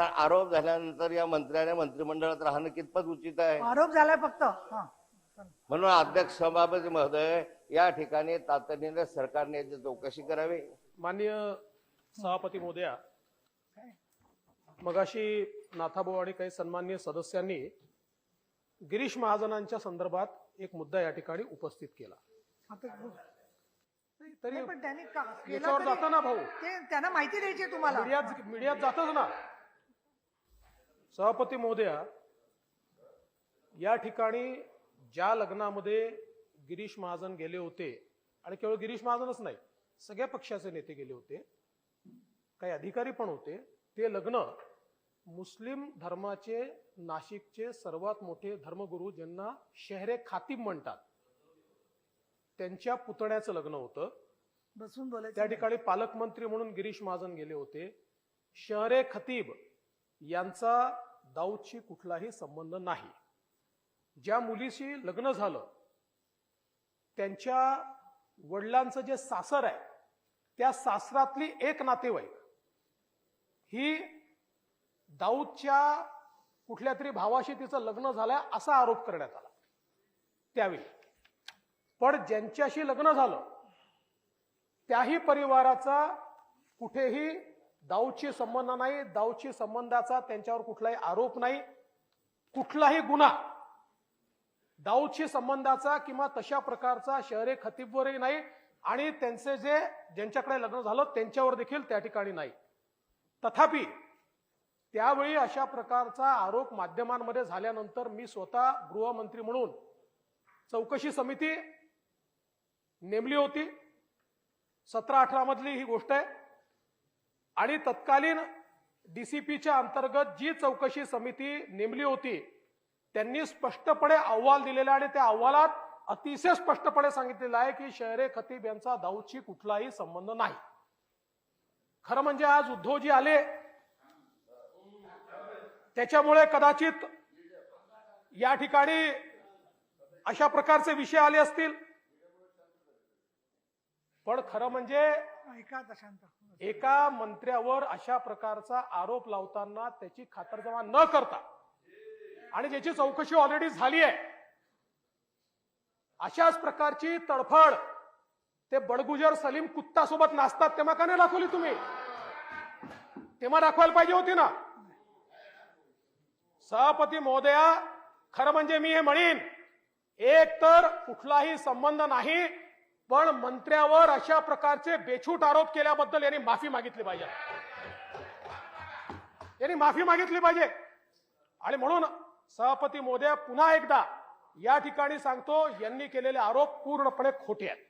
तर आरोप झाल्यानंतर या मंत्र्याने मंत्रिमंडळात राहणं कितपत उचित आहे? आरोप झालाय फक्त. हा. म्हणून अध्यक्ष सभापती महोदय या ठिकाणी तातडीने सरकारने याची चौकशी करावी. माननीय सभापती मोदया मगाशी नाथाभाऊ आणि काही सन्माननीय सदस्यांनी गिरीश महाजनांच्या संदर्भात एक मुद्दा या ठिकाणी उपस्थित केला. आता तरी नाही, पण त्यांनी का- केलं याच्यावर तरी- जाता ना भाऊ. ते त्यांना माहिती द्यायची आहे तुम्हाला. मीडियात मीडियात जातच ना. सभापती महोदया या ठिकाणी ज्या लग्नामध्ये गिरीश महाजन गेले होते आणि केवळ गिरीश महाजनच नाही सगळ्या पक्षाचे नेते गेले होते काही अधिकारी पण होते ते लग्न मुस्लिम धर्माचे नाशिकचे सर्वात मोठे धर्मगुरू ज्यांना शहरे खातीब म्हणतात त्यांच्या पुतण्याचं लग्न होतं. बसून त्या ठिकाणी पालकमंत्री म्हणून गिरीश महाजन गेले होते. शहरे खतीब यांचा दाऊदशी कुठलाही संबंध नाही. ज्या मुलीशी लग्न झालं त्यांच्या वडिलांचं जे सासर आहे त्या सासरातली एक नातेवाईक ही दाऊदच्या कुठल्या तरी भावाशी तिचं लग्न झालंय असा आरोप करण्यात आला. त्यावेळी. पण ज्यांच्याशी लग्न झालं त्याही परिवाराचा कुठेही दाऊदशी संबंध नाही दाऊदशी संबंधाचा त्यांच्यावर कुठलाही आरोप नाही कुठलाही गुन्हा. दाऊदशी संबंधाचा किंवा तशा प्रकारचा शहरे खतीबवरही नाही आणि त्यांचे जे ज्यांच्याकडे लग्न झालं त्यांच्यावर देखील त्या ठिकाणी नाही. तथापि त्यावेळी अशा प्रकारचा आरोप माध्यमांमध्ये झाल्यानंतर मी स्वतः गृहमंत्री म्हणून चौकशी समिती नेमली होती. सतरा अठरा मधली ही गोष्ट आहे. आणि तत्कालीन डीसीपीच्या अंतर्गत जी चौकशी समिती नेमली होती त्यांनी स्पष्टपणे अहवाल दिलेला आणि त्या अहवालात अतिशय स्पष्टपणे सांगितलेलं आहे की शहरे खतीब यांचा दाऊदशी कुठलाही संबंध नाही. खरं म्हणजे आज उद्धवजी आले त्याच्यामुळे कदाचित या ठिकाणी अशा प्रकारचे विषय आले असतील. पण खरं म्हणजे ऐका एका मंत्र्यावर अशा प्रकारचा आरोप लावताना त्याची खातरजमा न करता आणि ज्याची चौकशी ऑलरेडी झाली आहे अशाच प्रकारची तडफड ते बडगुजर सलीम कुत्ता सोबत नाचतात तेव्हा का नाही दाखवली तुम्ही? तेव्हा दाखवायला पाहिजे होती ना. सभापती महोदया खरं म्हणजे मी हे म्हणेन एक तर कुठलाही संबंध नाही पण मंत्र्यावर अशा प्रकारचे बेछूट आरोप केल्याबद्दल यांनी माफी मागितली पाहिजे. यांनी माफी मागितली पाहिजे. आणि म्हणून सभापती मोदया पुन्हा एकदा या ठिकाणी सांगतो यांनी केलेले आरोप पूर्णपणे खोटे आहेत.